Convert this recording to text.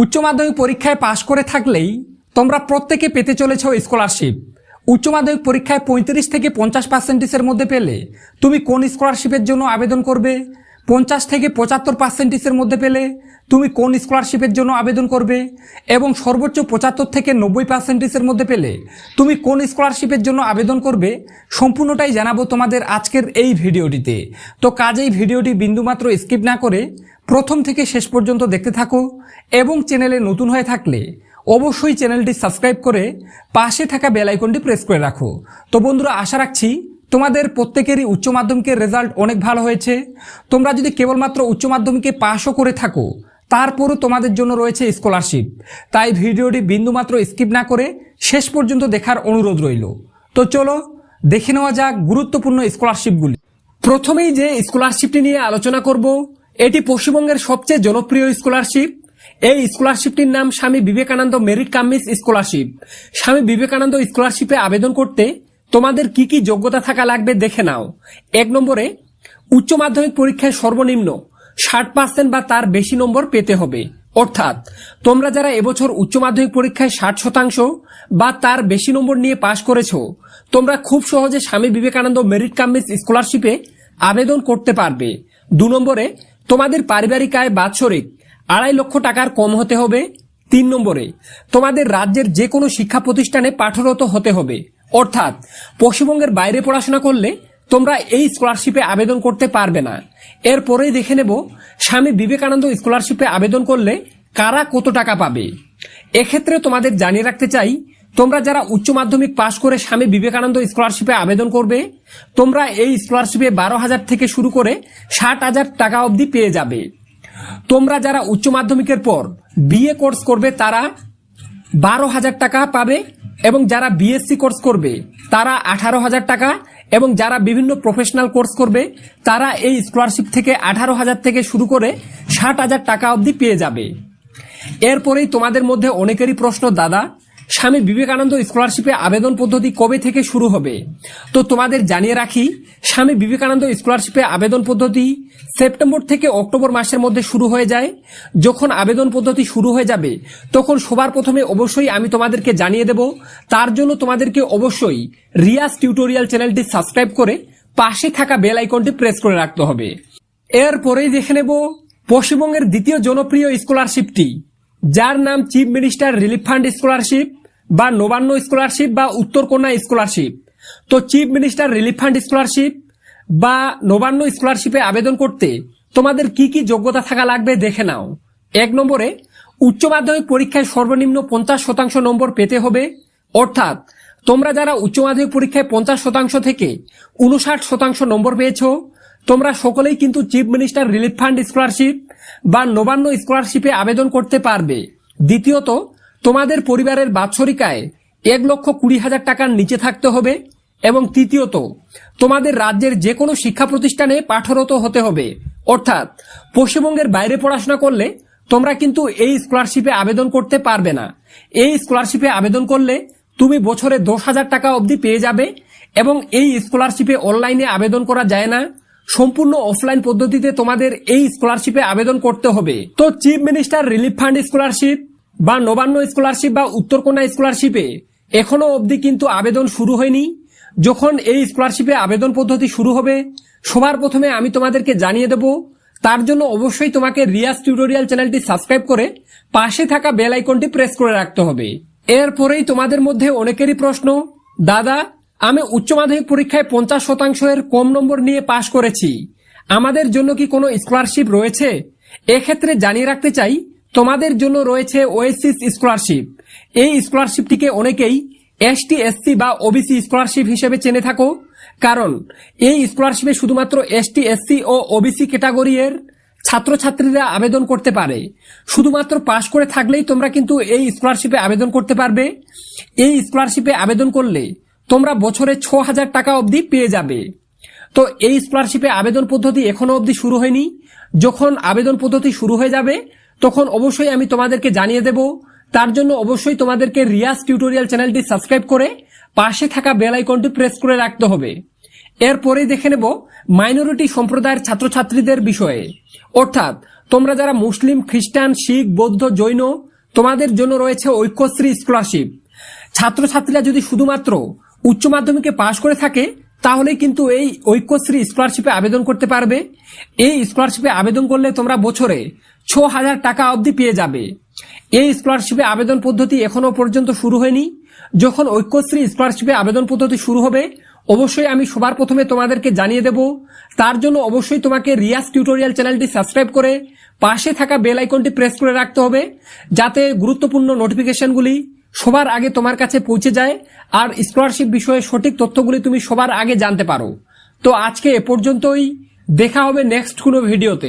উচ্চ মাধ্যমিক পরীক্ষায় পাশ করে থাকলেই তোমরা প্রত্যেকে পেতে চলেছ স্কলারশিপ উচ্চ মাধ্যমিক পরীক্ষায় পঁয়ত্রিশ থেকে পঞ্চাশ পার্সেন্টেজের মধ্যে পেলে তুমি কোন স্কলারশিপের জন্য আবেদন করবে? পঞ্চাশ থেকে পঁচাত্তর পার্সেন্টেজের মধ্যে পেলে তুমি কোন স্কলারশিপের জন্য আবেদন করবে? এবং সর্বোচ্চ পঁচাত্তর থেকে নব্বই পার্সেন্টেজের মধ্যে পেলে তুমি কোন স্কলারশিপের জন্য আবেদন করবে? সম্পূর্ণটাই জানাব তোমাদের আজকের এই ভিডিওটিতে। তো কাজেই ভিডিওটি বিন্দুমাত্র স্কিপ না করে প্রথম থেকে শেষ পর্যন্ত দেখতে থাকো এবং চ্যানেলে নতুন হয়ে থাকলে অবশ্যই চ্যানেলটি সাবস্ক্রাইব করে পাশে থাকা বেল আইকনটি প্রেস করে রাখো। তো বন্ধুরা, আশা রাখছি তোমাদের প্রত্যেকেরই উচ্চ মাধ্যমিকের রেজাল্ট অনেক ভালো হয়েছে। তোমরা যদি কেবলমাত্র উচ্চ মাধ্যমিকে পাশও করে থাকো, তারপরও তোমাদের জন্য রয়েছে স্কলারশিপ। তাই ভিডিওটি বিন্দুমাত্র স্কিপ না করে শেষ পর্যন্ত দেখার অনুরোধ রইল। তো চলো, দেখে নেওয়া যাক গুরুত্বপূর্ণ স্কলারশিপগুলি। প্রথমেই যে স্কলারশিপটি নিয়ে আলোচনা করব এটি পশ্চিমবঙ্গের সবচেয়ে জনপ্রিয় স্কলারশিপ। এই স্কলারশিপটির নাম স্বামী বিবেকানন্দ মেরিট কামিস স্কলারশিপ। স্বামী বিবেকানন্দ স্কলারশিপে আবেদন করতে তোমাদের কি কি যোগ্যতা থাকা লাগবে দেখে নাও। এক নম্বরে, উচ্চ মাধ্যমিক পরীক্ষায় সর্বনিম্ন ষাট পার্সেন্ট বা তার বেশি নম্বর পেতে হবে। অর্থাৎ, তোমরা যারা এবছর উচ্চ মাধ্যমিক পরীক্ষায় ষাট শতাংশ বা তার বেশি নম্বর নিয়ে পাশ করেছ, তোমরা খুব সহজে স্বামী বিবেকানন্দ মেরিট কামিস স্কলারশিপে আবেদন করতে পারবে। দু নম্বরে তোমাদের পারিবারিক আয় বাৎসরিক আড়াই লক্ষ টাকার কম হতে হবে। তিন নম্বরে, তোমাদের রাজ্যের যে কোনো শিক্ষা প্রতিষ্ঠানে পাঠরত হতে হবে। অর্থাৎ, পশ্চিমবঙ্গের বাইরে পড়াশোনা করলে তোমরা এই স্কলারশিপে আবেদন করতে পারবে না। এরপরেই দেখে নেব, স্বামী বিবেকানন্দ স্কলারশিপে আবেদন করলে কারা কত টাকা পাবে। এক্ষেত্রে তোমাদের জানিয়ে রাখতে চাই তোমরা যারা উচ্চ মাধ্যমিক পাশ করে স্বামী বিবেকানন্দ স্কলারশিপে আবেদন করবে, তোমরা এই স্কলারশিপে বারো হাজার থেকে শুরু করে ষাট হাজার টাকা অবধি পেয়ে যাবে। তোমরা যারা উচ্চ মাধ্যমিকের পর বিএ কোর্স করবে, তারা বারো হাজার টাকা পাবে এবং যারা বিএসসি কোর্স করবে, তারা আঠারো হাজার টাকা এবং যারা বিভিন্ন প্রফেশনাল কোর্স করবে, তারা এই স্কলারশিপ থেকে আঠারো হাজার থেকে শুরু করে ষাট হাজার টাকা অবধি পেয়ে যাবে। এরপরেই তোমাদের মধ্যে অনেকেরই প্রশ্ন, দাদা স্বামী বিবেকানন্দ স্কলারশিপে আবেদন পদ্ধতি কবে থেকে শুরু হবে? তো তোমাদের জানিয়ে রাখি, স্বামী বিবেকানন্দ স্কলারশিপে আবেদন পদ্ধতি সেপ্টেম্বর থেকে অক্টোবর মাসের মধ্যে শুরু হয়ে যায়। যখন আবেদন পদ্ধতি শুরু হয়ে যাবে, তখন সবার প্রথমে অবশ্যই আমি তোমাদেরকে জানিয়ে দেব। তার জন্য তোমাদেরকে অবশ্যই রিয়াস টিউটোরিয়াল চ্যানেলটি সাবস্ক্রাইব করে পাশে থাকা বেল আইকনটি প্রেস করে রাখতে হবে। এরপরেই দেখে নেব পশ্চিমবঙ্গের দ্বিতীয় জনপ্রিয় স্কলারশিপটি, যার নাম chief minister relief fund scholarship. বা নবান্ন স্কলারশিপ বা উত্তরকন্যা স্কলারশিপ। তো chief minister relief fund scholarship বা নবান্ন স্কলারশিপে আবেদন করতে তোমাদের কি কি যোগ্যতা থাকা লাগবে দেখে নাও। এক নম্বরে, উচ্চ মাধ্যমিক পরীক্ষায় সর্বনিম্ন পঞ্চাশ শতাংশ নম্বর পেতে হবে। অর্থাৎ, তোমরা যারা উচ্চ মাধ্যমিক পরীক্ষায় পঞ্চাশ শতাংশ থেকে উনষাট শতাংশ নম্বর পেয়েছ, তোমরা সকলেই কিন্তু chief minister relief fund scholarship বা নবান্ন স্কলারশিপে আবেদন করতে পারবে। দ্বিতীয়ত তোমাদের পরিবারের বাৎসরিক আয় এক লক্ষ কুড়ি হাজার টাকার নিচে থাকতে হবে এবং তৃতীয়ত, তোমাদের রাজ্যের যে কোনো শিক্ষা প্রতিষ্ঠানে পাঠরত হতে হবে। অর্থাৎ, পশ্চিমবঙ্গের বাইরে পড়াশোনা করলে তোমরা কিন্তু এই স্কলারশিপে আবেদন করতে পারবে না। এই স্কলারশিপে আবেদন করলে তুমি বছরে দশ হাজার টাকা অবধি পেয়ে যাবে এবং এই স্কলারশিপে অনলাইনে আবেদন করা যায় না। সম্পূর্ণ অফলাইন পদ্ধতিতে তোমাদের এই স্কলারশিপে আবেদন করতে হবে। তো chief minister relief fund scholarship বা নবান্ন স্কলারশিপ বা উত্তরকন্যা স্কলারশিপে এখনও অবধি কিন্তু আবেদন শুরু হয়নি। যখন এই স্কলারশিপে আবেদন পদ্ধতি শুরু হবে, সবার প্রথমে আমি তোমাদেরকে জানিয়ে দেব, তার জন্য অবশ্যই তোমাকে রিয়াস টিউটোরিয়াল চ্যানেলটি সাবস্ক্রাইব করে পাশে থাকা বেল আইকনটি প্রেস করে রাখতে হবে। এরপরেই তোমাদের মধ্যে অনেকেরই প্রশ্ন, দাদা, আমি উচ্চ মাধ্যমিক পরীক্ষায় পঞ্চাশ শতাংশের কম নম্বর নিয়ে পাশ করেছি, আমাদের জন্য কি কোনো স্কলারশিপ রয়েছে? এক্ষেত্রে জানিয়ে রাখতে চাই তোমাদের জন্য রয়েছে ওয়েসিস স্কলারশিপ। এই স্কলারশিপটিকে অনেকেই এসটি এসসি বা ওবিসি স্কলারশিপ হিসেবে চেনে থাকো, কারণ এই স্কলারশিপে শুধুমাত্র এসটি এসসি ও ওবিসি ক্যাটাগরি এর ছাত্রছাত্রীরা আবেদন করতে পারে। শুধুমাত্র পাশ করে থাকলেই তোমরা কিন্তু এই স্কলারশিপে আবেদন করতে পারবে। এই স্কলারশিপে আবেদন করলে তোমরা বছরে ছ হাজার টাকা অবধি পেয়ে যাবে। তো এই স্কলারশিপে আবেদন পদ্ধতি এখনও অবধি শুরু হয়নি। যখন আবেদন পদ্ধতি শুরু হয়ে যাবে তখন অবশ্যই আমি তোমাদেরকে জানিয়ে দেব। তার জন্য অবশ্যই তোমাদেরকে রিয়াস টিউটোরিয়াল চ্যানেলটি সাবস্ক্রাইব করে পাশে থাকা বেল আইকনটি প্রেস করে রাখতে হবে। এরপরেই দেখে নেব মাইনরিটি সম্প্রদায়ের ছাত্রছাত্রীদের বিষয়ে। অর্থাৎ, তোমরা যারা মুসলিম, খ্রিস্টান, শিখ, বৌদ্ধ, জৈন, তোমাদের জন্য রয়েছে ঐক্যশ্রী স্কলারশিপ। ছাত্রছাত্রীরা যদি শুধুমাত্র উচ্চ মাধ্যমিকে পাশ করে থাকে তাহলে কিন্তু এই ঐক্যশ্রী স্কলারশিপে আবেদন করতে পারবে। এই স্কলারশিপে আবেদন করলে তোমরা বছরে ছ হাজার টাকা অবধি পেয়ে যাবে। এই স্কলারশিপে আবেদন পদ্ধতি এখনও পর্যন্ত শুরু হয়নি। যখন ঐক্যশ্রী স্কলারশিপে আবেদন পদ্ধতি শুরু হবে, অবশ্যই আমি সবার প্রথমে তোমাদেরকে জানিয়ে দেব। তার জন্য অবশ্যই তোমাকে রিয়াস টিউটোরিয়াল চ্যানেলটি সাবস্ক্রাইব করে পাশে থাকা বেল আইকনটি প্রেস করে রাখতে হবে, যাতে গুরুত্বপূর্ণ নোটিফিকেশনগুলি সবার আগে তোমার কাছে পৌঁছে যায় আর স্কলারশিপ বিষয়ে সঠিক তথ্যগুলি তুমি সবার আগে জানতে পারো। তো আজকে এ পর্যন্তই, দেখা হবে নেক্সট কোনো ভিডিওতে